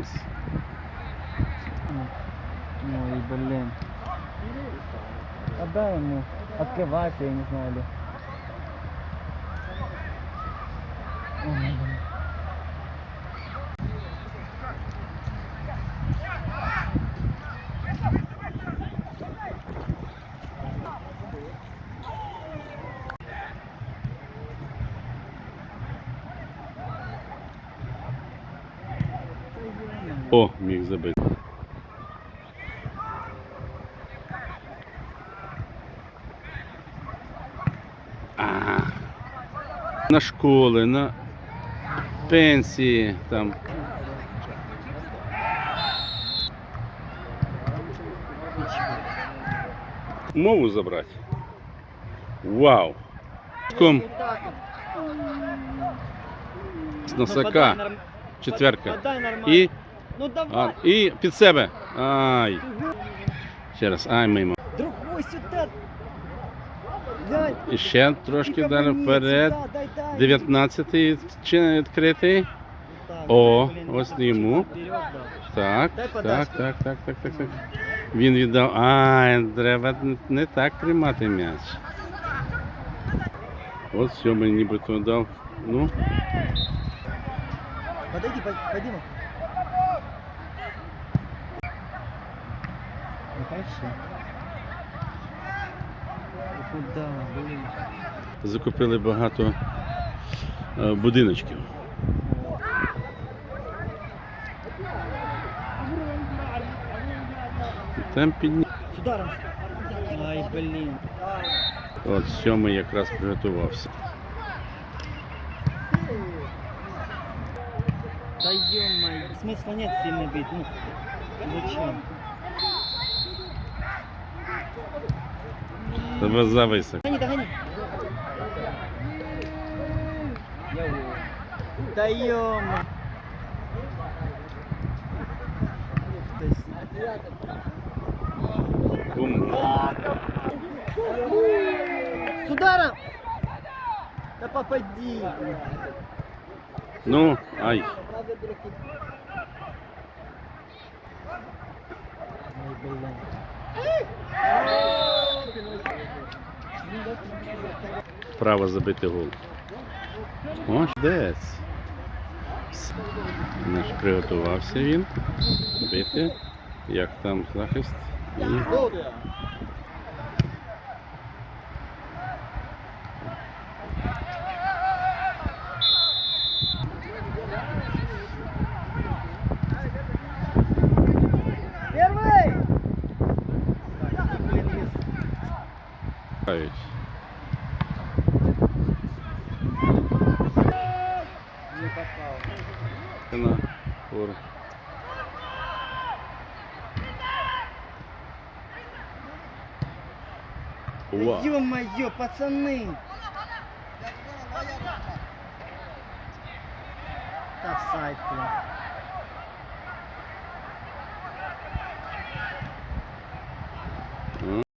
Шанс. Ой, блин. Отдай ему. Открывайся, я не знаю ли. Ой, блин. О, міг забити. На школи, на пенсії там. Мову забрати. Вау! Ком носака. Четверка. Отдай Ну а, давай. і під себе. Ай. Ще раз. Ай, мимо. Другой сюда. І ще трошки далі вперед. сюди, дай, дай. 19 чи відкритий. О, ось йому. Так, так, так, так, так, так, так. Він віддав. Ай, треба не- так тримати м'яч. От сьомий нібито дав. Ну, Подойди, пой- ну. Ну. Ну закупили багато е, будиночків. Там підні. Ай, блин. От сьомий якраз приготувався. -мо, смысла нет сильно бить. Ну, зачем? Тебе за висок. Гони, догони. Да -мо. С ударом! Да попади! Ну, ай. Право забити гол. Ось десь. Наш приготувався він. Бити. Як там захист. І грають. На фору. Уа. Ё-моё, пацаны! Офсайд, блядь.